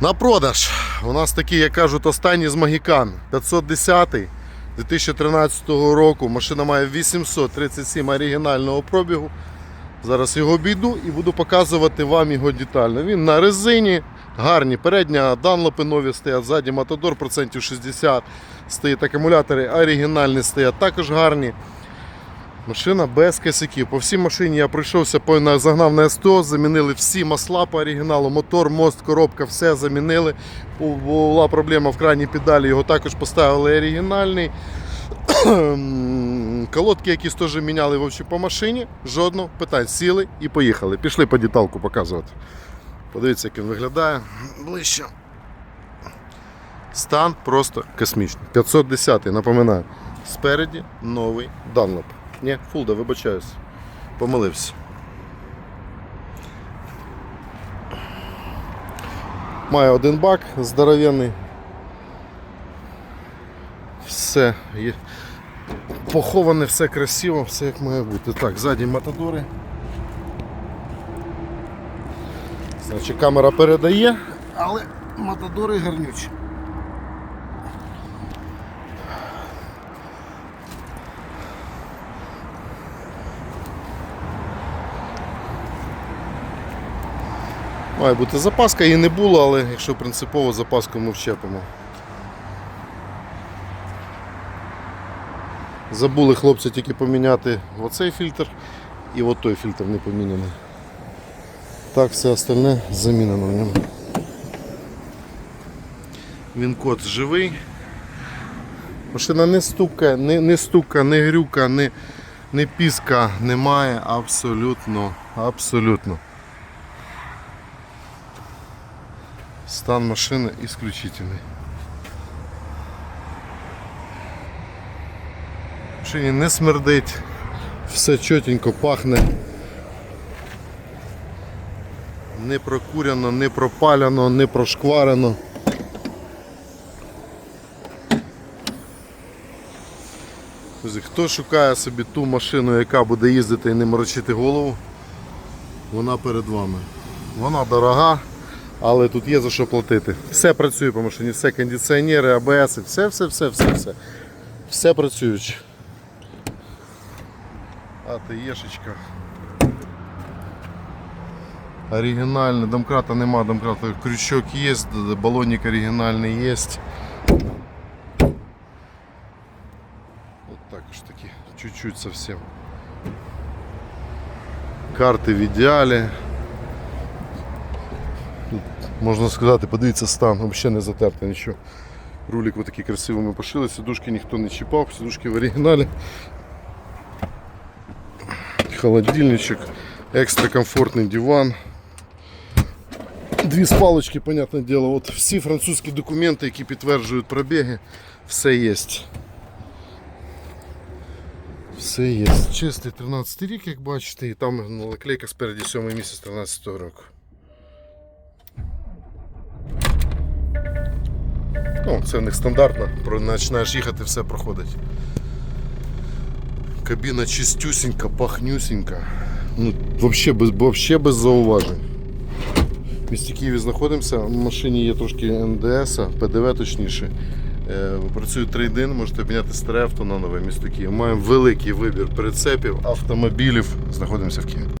На продаж. У нас такий, як кажуть, останній з Магікан. 510 2013 року. Машина має 837 оригінального пробігу. Зараз його обійду і буду показувати вам його детально. Він на резині, гарні. Передня данлопи нові стоять, ззаді Матадор процентів 60 стоїть. Акумулятори оригінальні стоять, також гарні. Машина без косяків. По всій машині я пройшовся, загнав на СТО, замінили всі масла по оригіналу, мотор, мост, коробка, все замінили. Була проблема в крайній педалі, його також поставили оригінальний. Колодки якісь теж міняли вовчі по машині. Жодного питань. Сіли і поїхали. Пішли по деталку показувати. Подивіться, як він виглядає. Ближче. Стан просто космічний. 510 напоминаю. Спереді новий Dunlop. Ні, Фулда, вибачаюсь. Помилився. Має один бак здоровенний. Все є. Поховане, все красиво, все як має бути. Так, ззаді матадори. Значить, камера передає, але матадори гарнючі. Має бути запаска, її не було, але якщо принципово запаску ми вчепимо. Забули хлопці тільки поміняти оцей фільтр і той фільтр не поміняний. Так, все остальне замінено в ньому. Він код живий. Машина не стука, не, не стука, не грюка, не, не піска немає абсолютно, абсолютно. Стан машини исключительний. Машині не смердить, все чотенько пахне. Не прокурено, не пропалено, не прошкварено. Хто шукає собі ту машину, яка буде їздити і не морочити голову, вона перед вами. Вона дорога, але тут є за що платити. Все працює по машині, все кондиціонери, АБС, все, все, все, все, все. Все працююче. АТЕшечка. Оригінальний, домкрата нема, домкрата крючок є, балонник оригінальний є. От також такі, чуть-чуть совсем. Карти в ідеалі. Можна сказати, подивіться стан, взагалі не затерто нічого. Рулик ось такий красивий ми пошили, сидушки ніхто не чіпав, сидушки в оригіналі. Холодильничок, екстра комфортний диван. Дві спалочки, понятне діло. От всі французькі документи, які підтверджують пробіги, все є. Все є. Чистий 13 рік, як бачите, і там ну, наклейка спереді 7 місяць 13 року. Ну, це в них стандартно, починаєш їхати, все проходить. Кабіна чистюсінька, пахнюсінька. Ну, вообще без, вообще без зауважень. В місті Києві знаходимося, в машині є трошки НДС, ПДВ точніше. Е, Працює трейдин, можете обміняти старе авто на нове місто Київ. Маємо великий вибір прицепів, автомобілів. Знаходимося в Києві.